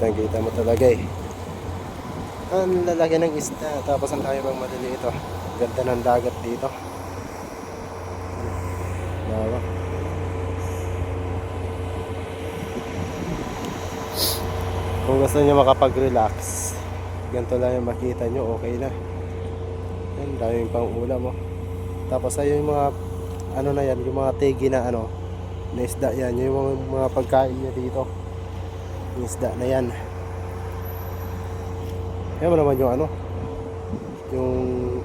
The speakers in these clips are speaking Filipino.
kitang kita mo talaga eh. Ang lalaki ng isda. Tapos ang dami pang maliliit oh. Ganda ng dagat dito. Lawa. Kung gusto niyo makapag-relax, ganito lang yung makita nyo, okay na. Yan, daming pang ulam oh. Tapos ayun yung mga, ano na yan, yung mga tegi na ano, na isda yan, yung mga, mga pagkain niya dito. Yung isda na yan. Yan mo naman yung ano, yung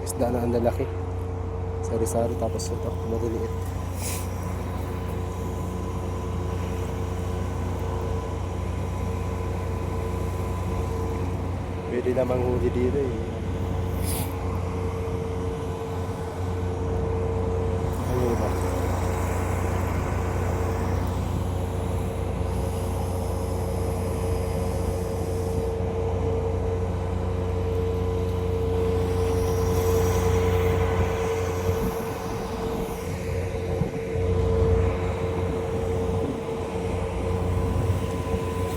isda na ang lalaki. Sari-sari tapos ito, maliliit. Pwede namang huli dito eh. Ano ba?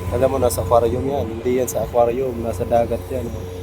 Alam mo, nasa aquarium yan. Hindi yan sa aquarium. Nasa dagat yan. oh.